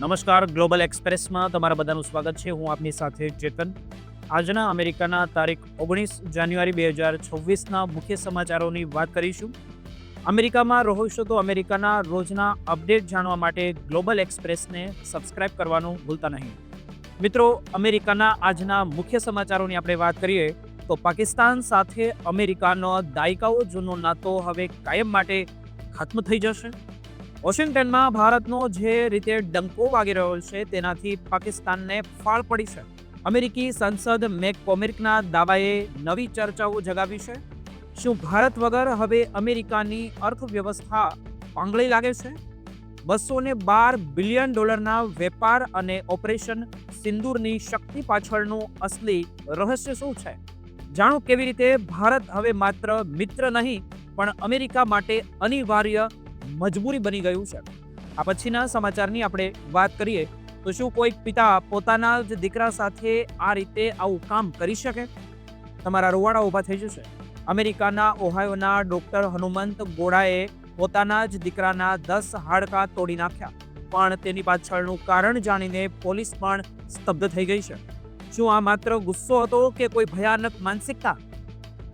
નમસ્કાર ગ્લોબલ એક્સપ્રેસમાં તમારા બધાનું સ્વાગત છે. હું આપની સાથે ચેતન. આજના અમેરિકાના તારીખ ઓગણીસ જાન્યુઆરી બે હજાર છવ્વીસના મુખ્ય સમાચારોની વાત કરીશું. અમેરિકામાં રહો છો તો અમેરિકાના રોજના અપડેટ જાણવા માટે ગ્લોબલ એક્સપ્રેસને સબસ્ક્રાઇબ કરવાનું ભૂલતા નહીં. મિત્રો, અમેરિકાના આજના મુખ્ય સમાચારોની આપણે વાત કરીએ તો પાકિસ્તાન સાથે અમેરિકાનો દાયકાઓ જૂનો નાતો હવે કાયમ માટે ખત્મ થઈ જશે. વોશિંગ્ટનમાં ભારતનો જે રીતે ડંકો વાગી રહ્યો છે, તેનાથી પાકિસ્તાનને ફાળ પડી છે. અમેરિકી સંસદ મેક કોમિકના દાવાએ નવી ચર્ચાઓ જગાવી છે. શું ભારત વગર હવે અમેરિકાની અર્થવ્યવસ્થા પાંગળી લાગે છે? બસો ને બાર બિલિયન ડોલરના વેપાર અને ઓપરેશન સિંદૂરની શક્તિ પાછળનું અસલી રહસ્ય શું છે? જાણો કેવી રીતે ભારત હવે માત્ર મિત્ર નહીં, પણ અમેરિકા માટે અનિવાર્ય મજબૂરી બની ગયું છે. આ પછીના સમાચારની આપણે વાત કરીએ તો શું કોઈક પિતા પોતાના જ દીકરા સાથે આ રીતે આવું કામ કરી શકે? તમારા રૂવાડા ઊભા થઈ જશે. અમેરિકાના ઓહાયોના ડોક્ટર હનુમંત ગોડાએ પોતાના જ દીકરાના દસ હાડકાં તોડી નાખ્યા. પણ તેની પાછળનું કારણ જાણીને પોલીસ પણ સ્તબ્ધ થઈ ગઈ છે. શું આ માત્ર ગુસ્સો હતો કે કોઈ ભયાનક માનસિકતા?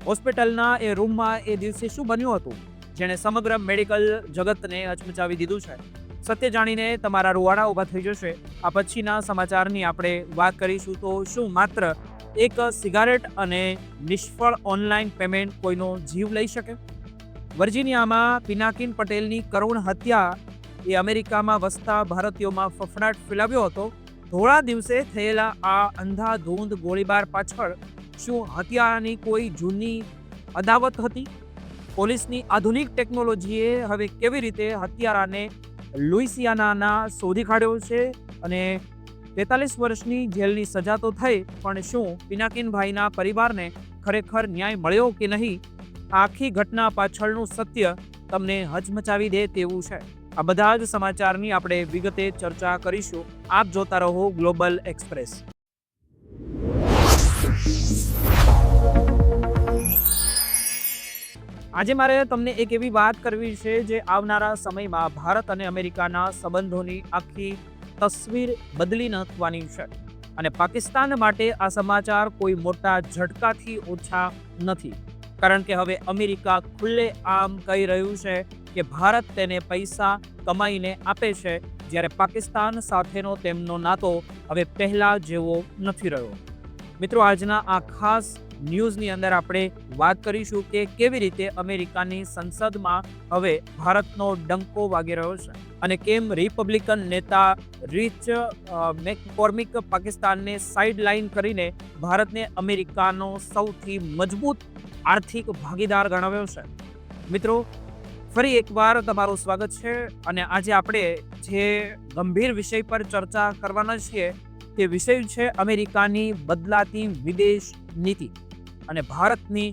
હોસ્પિટલના એ રૂમમાં એ દિવસે શું બન્યું હતું? જેણે સમગ્ર મેડિકલ જગતને હચમચાવી દીધું છે. સત્ય જાણીને તમારા રૂવાડા ઊભા થઈ જશે. આ પછીના સમાચારની આપણે વાત કરીશું તો શું માત્ર એક સિગારેટ અને નિષ્ફળ ઓનલાઈન પેમેન્ટ કોઈનો જીવ લઈ શકે? વર્જિનિયામાં પિનાકિન પટેલની કરુણ હત્યા એ અમેરિકામાં વસતા ભારતીયોમાં ફફડાટ ફેલાવ્યો હતો. થોડા દિવસે થયેલા આ અંધાધૂંધ ગોળીબાર પાછળ શું હત્યાની કોઈ જૂની અદાવત હતી? પોલીસની આધુનિક ટેકનોલોજીએ હવે કેવી રીતે હત્યારાને લુઇસિયાનાના શોધી કાઢ્યો છે અને તેતાલીસ વર્ષની જેલની સજા તો થઈ, પણ શું પિનાકિનભાઈના પરિવારને ખરેખર ન્યાય મળ્યો કે નહીં? આખી ઘટના પાછળનું સત્ય તમને હચમચાવી દે તેવું છે. આ બધા જ સમાચારની આપણે વિગતે ચર્ચા કરીશું. આપ જોતા રહો ગ્લોબલ એક્સપ્રેસ. આજે મારે તમને એક એવી વાત કરવી છે જે આવનારા સમયમાં ભારત અને અમેરિકાના સંબંધોની આખી તસવીર બદલી નાખવાની છે. અને પાકિસ્તાન માટે આ સમાચાર કોઈ મોટા ઝટકાથી ઓછા નથી. કારણ કે હવે અમેરિકા ખુલ્લે આમ કહી રહ્યું છે કે ભારત તેને પૈસા કમાઈને આપે છે, જ્યારે પાકિસ્તાન સાથેનો તેમનો નાતો હવે પહેલાં જેવો નથી રહ્યો. મિત્રો, આજના આ ખાસ ન્યૂઝની અંદર આપણે વાત કરીશું કે કેવી રીતે અમેરિકાની સંસદમાં હવે ભારતનો ડંકો વાગી રહ્યો છે અને કેમ રિપબ્લિકન નેતા રીચ મેકકોર્મિક પાકિસ્તાનને સાઇડલાઇન કરીને ભારતને અમેરિકાનો સૌથી મજબૂત આર્થિક ભાગીદાર ગણાવ્યો છે. મિત્રો, ફરી એકવાર તમારું સ્વાગત છે અને આજે આપણે જે ગંભીર વિષય પર ચર્ચા કરવાના છીએ તે વિષય છે અમેરિકાની બદલાતી વિદેશ નીતિ. અને ભારતની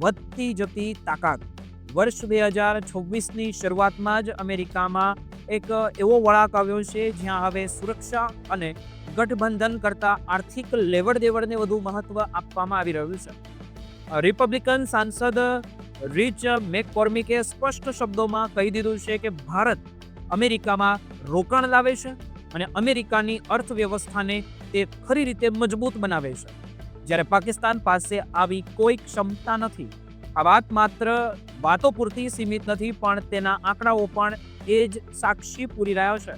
વધતી જતી તાકાત. વર્ષ બે હજાર છવ્વીસની શરૂઆતમાં જ અમેરિકામાં એક એવો વળાંક આવ્યો છે, જ્યાં હવે સુરક્ષા અને ગઠબંધન કરતા આર્થિક લેવડ દેવડને વધુ મહત્વ આપવામાં આવી રહ્યું છે. રિપબ્લિકન સાંસદ રીચ મેકકોર્મિકે સ્પષ્ટ શબ્દોમાં કહી દીધું છે કે ભારત અમેરિકામાં રોકાણ લાવે છે અને અમેરિકાની અર્થવ્યવસ્થાને તે ખરી રીતે મજબૂત બનાવે છે. જ્યારે પાકિસ્તાન પાસે આવી કોઈ ક્ષમતા નથી. આ વાત માત્ર વાતો પૂરતી સીમિત નથી, પણ તેના આંકડાઓ પણ એ જ સાક્ષી પૂરી રહ્યા છે.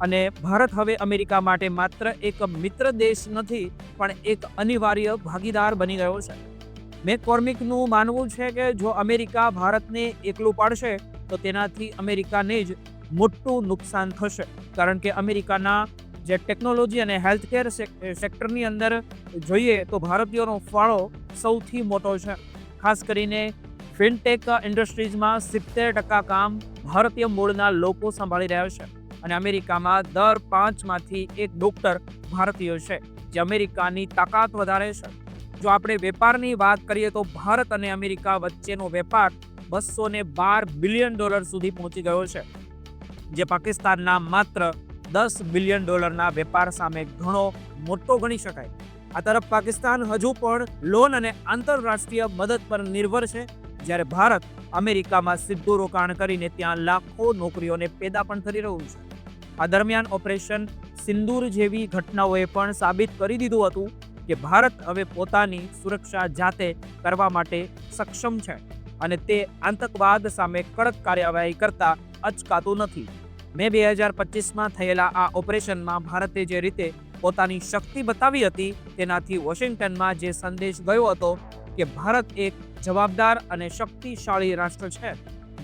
અને ભારત હવે અમેરિકા માટે માત્ર એક મિત્ર દેશ નથી, પણ એક અનિવાર્ય ભાગીદાર બની ગયો છે. મેકોર્મિકનું માનવું છે કે જો અમેરિકા ભારતને એકલું પાડશે, તો તેનાથી અમેરિકાને જ મોટું નુકસાન થશે. કારણ કે અમેરિકાના જે ટેકનોલોજી અને હેલ્થકેર સેક્ટરની અંદર જોઈએ તો ભારતીયોનો ફાળો સૌથી મોટો છે. ખાસ કરીને ફિનટેક ઇન્ડસ્ટ્રીઝમાં સિત્તેર ટકા કામ ભારતીય મૂળના લોકો સંભાળી રહ્યા છે અને અમેરિકામાં દર પાંચમાંથી એક ડોક્ટર ભારતીય છે, જે અમેરિકાની તાકાત વધારે છે. જો આપણે વેપારની વાત કરીએ તો ભારત અને અમેરિકા વચ્ચેનો વેપાર બસો બાર બિલિયન ડોલર સુધી પહોંચી ગયો છે, જે પાકિસ્તાનના માત્ર દસ બિલિયન ડોલરના વેપાર સામે ઘણો મોટો ગણી શકાય. આ તરફ પાકિસ્તાન હજુ પણ લોન અને આંતરરાષ્ટ્રીય મદદ પર નિર્ભર છે, જ્યારે ભારત અમેરિકામાં સીધું રોકાણ કરીને ત્યાં લાખો નોકરીઓને પેદા પણ કરી રહ્યું છે. આ દરમિયાન ઓપરેશન સિંદૂર જેવી ઘટનાઓએ પણ સાબિત કરી દીધું હતું કે ભારત હવે પોતાની સુરક્ષા જાતે કરવા માટે સક્ષમ છે અને તે આતંકવાદ સામે કડક કાર્યવાહી કરતા અચકાતું નથી. મે બે હજાર પચીસમાં થયેલા આ ઓપરેશનમાં ભારતે જે રીતે પોતાની શક્તિ બતાવી હતી, તેનાથી વોશિંગ્ટનમાં જે સંદેશ ગયો હતો કે ભારત એક જવાબદાર અને શક્તિશાળી રાષ્ટ્ર છે,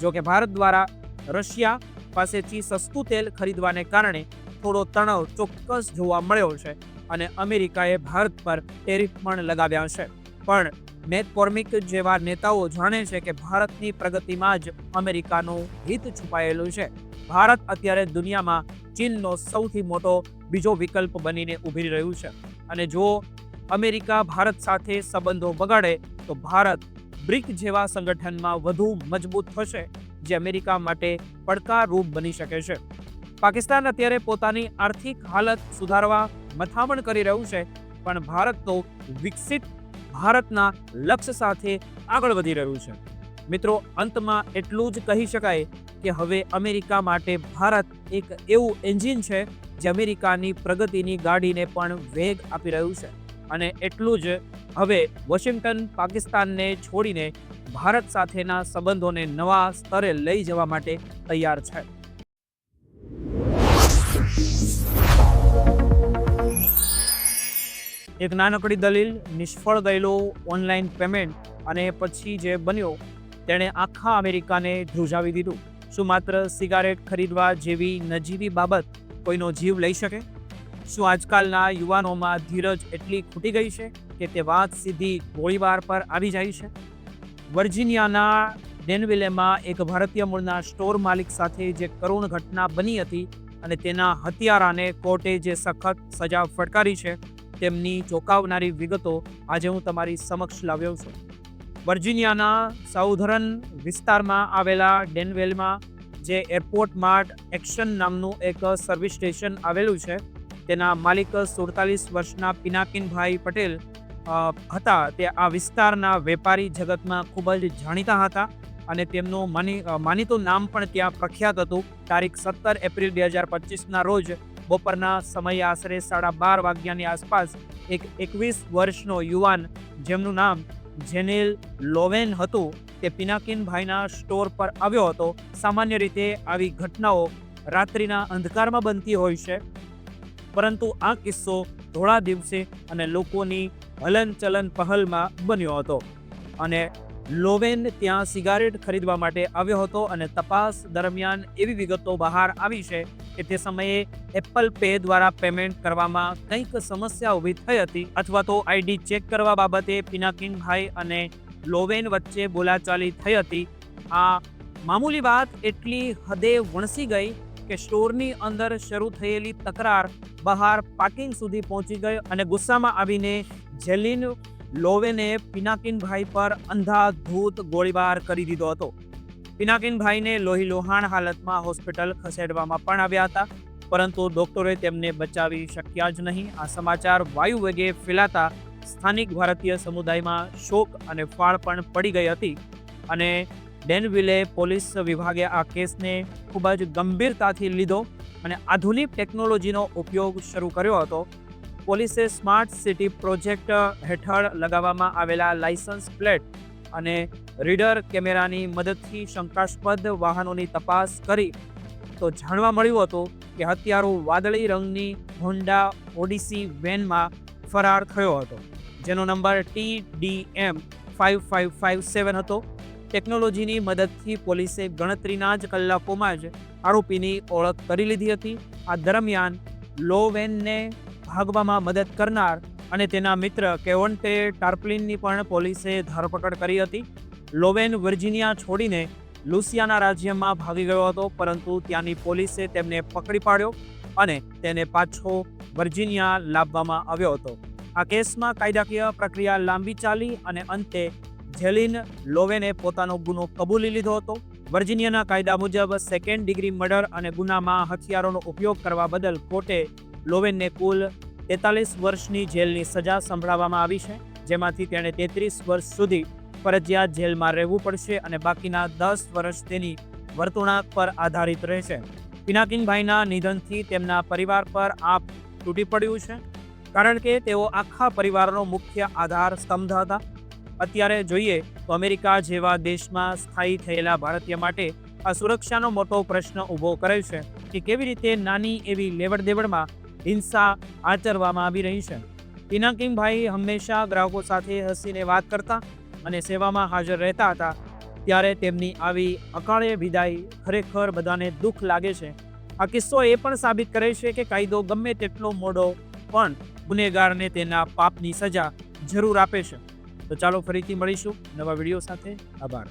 જો કે ભારત દ્વારા રશિયા પાસેથી સસ્તું તેલ ખરીદવાને કારણે થોડો તણાવ ચોક્કસ જોવા મળ્યો છે અને અમેરિકાએ ભારત પર ટેરિફ પણ લગાવ્યા છે. પણ મેકકોર્મિક જેવા નેતાઓ જાણે છે કે ભારતની પ્રગતિમાં જ અમેરિકાનું હિત છુપાયેલું છે. ભારત અત્યારે દુનિયામાં ચીનનો સૌથી મોટો બીજો વિકલ્પ બનીને ઉભરી રહ્યું છે. અને જો અમેરિકા ભારત સાથે સંબંધો બગાડે, તો ભારત બ્રિક જેવા સંગઠનમાં વધુ મજબૂત થશે, જે અમેરિકા માટે પડકારરૂપ બની શકે છે. પાકિસ્તાન અત્યારે પોતાની આર્થિક હાલત સુધારવા મથામણ કરી રહ્યું છે, પણ ભારત તો વિકસિત ભારતના લક્ષ્ય સાથે આગળ વધી રહ્યું છે. મિત્રો, અંતમાં એટલું જ કહી શકાય કે હવે અમેરિકા માટે ભારત એક એવું એન્જિન છે જે અમેરિકાની પ્રગતિની ગાડીને પણ વેગ આપી રહ્યું છે. અને એટલું જ હવે વોશિંગ્ટન પાકિસ્તાનને છોડીને ભારત સાથેના સંબંધોને નવા સ્તરે લઈ જવા માટે તૈયાર છે. એક નાનકડી દલીલ નિષ્ફળ ગયેલું ઓનલાઈન પેમેન્ટ અને પછી જે બન્યો, તેણે આખા અમેરિકાને ધ્રુજાવી દીધું. શું માત્ર સિગારેટ ખરીદવા જેવી નજીવી બાબત કોઈનો જીવ લઈ શકે? શું આજકાલના યુવાનોમાં ધીરજ એટલી ખૂટી ગઈ છે કે તે વાત સીધી ગોળીબાર પર આવી જાય છે? વર્જિનિયાના ડેનવિલેમાં એક ભારતીય મૂળના સ્ટોર માલિક સાથે જે કરુણ ઘટના બની હતી અને તેના હત્યારાને કોર્ટે જે સખત સજા ફટકારી છે તેમની ચોંકાવનારી વિગતો આજે હું તમારી સમક્ષ લાવ્યો છું. વર્જિનિયાના સાઉધરન વિસ્તારમાં આવેલા ડેનવેલમાં જે એરપોર્ટ માર્ટ એક્શન નામનું એક સર્વિસ સ્ટેશન આવેલું છે, તેના માલિક સુડતાલીસ વર્ષના પિનાકિનભાઈ પટેલ હતા. તે આ વિસ્તારના વેપારી જગતમાં ખૂબ જ જાણીતા હતા અને તેમનું માની માનીતું નામ પણ ત્યાં પ્રખ્યાત હતું. તારીખ સત્તર એપ્રિલ બે હજાર પચીસના રોજ બપોરના સમયે આશરે સાડા બાર વાગ્યાની આસપાસ એક એકવીસ વર્ષનો યુવાન જેમનું નામ જેનેલ લોવેન હતું તે પિનાકિનભાઈના સ્ટોર પર આવ્યો હતો. સામાન્ય રીતે આવી ઘટનાઓ રાત્રિના અંધકારમાં બનતી હોય છે. પરંતુ આ કિસ્સો ધોળા દિવસે અને લોકોની હલનચલન પહલમાં બન્યો હતો અને લોવેન ત્યાં સિગારેટ ખરીદવા માટે આવ્યો હતો અને તપાસ દરમિયાન એવી વિગતો બહાર આવી છે કે તે સમયે એપલ પે દ્વારા પેમેન્ટ કરવામાં કંઈક સમસ્યા ઊભી થઈ હતી અથવા તો આઈડી ચેક કરવા બાબતે પિનાકિનભાઈ અને લોવેન વચ્ચે બોલાચાલી થઈ હતી. આ મામૂલી વાત એટલી હદે વણસી ગઈ કે સ્ટોરની અંદર શરૂ થયેલી તકરાર બહાર પાર્કિંગ સુધી પહોંચી ગઈ અને ગુસ્સામાં આવીને જેલિન લોવેને પિનાકિનભાઈ પર અંધાધૂત ગોળીબાર કરી દીધો હતો. પિનાકિનભાઈને લોહી લોહાણ હાલતમાં હોસ્પિટલ ખસેડવામાં પણ આવ્યા હતા, પરંતુ ડોક્ટરોએ તેમને બચાવી શક્યા જ નહીં. આ સમાચાર વાયુ વેગે ફેલાતા સ્થાનિક ભારતીય સમુદાયમાં શોક અને ફાળ પણ પડી ગઈ હતી અને ડેનવિલે પોલીસ વિભાગે આ કેસને ખૂબ જ ગંભીરતાથી લીધો અને આધુનિક ટેકનોલોજીનો ઉપયોગ શરૂ કર્યો હતો. પોલીસે સ્માર્ટ સિટી પ્રોજેક્ટ હેઠળ લગાવવામાં આવેલા લાયસન્સ પ્લેટ અને રીડર કેમેરાની મદદથી શંકાસ્પદ વાહનોની તપાસ કરી. તો જાણવા મળ્યું હતું કે હત્યારો વાદળી રંગની હોન્ડા ઓડિસી વેનમાં ફરાર થયો હતો, જેનો number T D M five five five seven હતો. ટેકનોલોજીની મદદથી પોલીસે ગણતરીના જ કલાકોમાં જ આરોપીની ઓળખ કરી લીધી હતી. આ દરમિયાન લોવેનને ભાગવામાં મદદ કરનાર અને તેના મિત્ર કેવન્ટે ટાર્પલિનની પણ પોલીસે ધરપકડ કરી હતી. લોવેન વર્જિનિયા છોડીને લુસિયાના રાજ્યમાં ભાગી ગયો હતો, પરંતુ ત્યાંની પોલીસે તેમને પકડી પાડ્યો અને તેને પાછો વર્જિનિયા લાવવામાં આવ્યો હતો. આ કેસમાં કાયદાકીય પ્રક્રિયા લાંબી ચાલી અને અંતે જેલિન લોવેને પોતાનો ગુનો કબૂલી લીધો હતો. વર્જિનિયાના કાયદા મુજબ સેકન્ડ ડિગ્રી મર્ડર અને ગુનામાં હથિયારોનો ઉપયોગ કરવા બદલ કોર્ટે લોવેનને કુલ તેતાલીસ વર્ષની જેલની સજા સંભળાવવામાં આવી છે, જેમાંથી તેણે તેત્રીસ વર્ષ સુધી ફરજિયાત જેલમાં રહેવું પડશે અને બાકીના દસ વર્ષ તેની વર્તણૂક પર આધારિત રહેશે. પિનાકિનભાઈના નિધનથી તેમના પરિવાર પર આપ તૂટી પડ્યું છે, કારણ કે તેઓ આખા પરિવારનો મુખ્ય આધાર સ્તંભ હતા. અત્યારે જોઈએ તો અમેરિકા જેવા દેશમાં સ્થાયી થયેલા ભારતીય માટે આ સુરક્ષાનો મોટો પ્રશ્ન ઊભો કરે છે કે કેવી રીતે નાની એવી લેવડ દેવડમાં હિંસા આચરવામાં આવી રહી છે. પિનાકિંગભાઈ હંમેશા ગ્રાહકો સાથે હસીને વાત કરતા અને સેવામાં હાજર રહેતા હતા, ત્યારે તેમની આવી અકાળે વિદાય ખરેખર બધાને દુઃખ લાગે છે. આ કિસ્સો એ પણ સાબિત કરે છે કે કાયદો ગમે તેટલો મોડો પણ ગુનેગારને તેના પાપની સજા જરૂર આપે છે. તો ચાલો ફરીથી મળીશું. નવા વીડિયો સાથે. આભાર.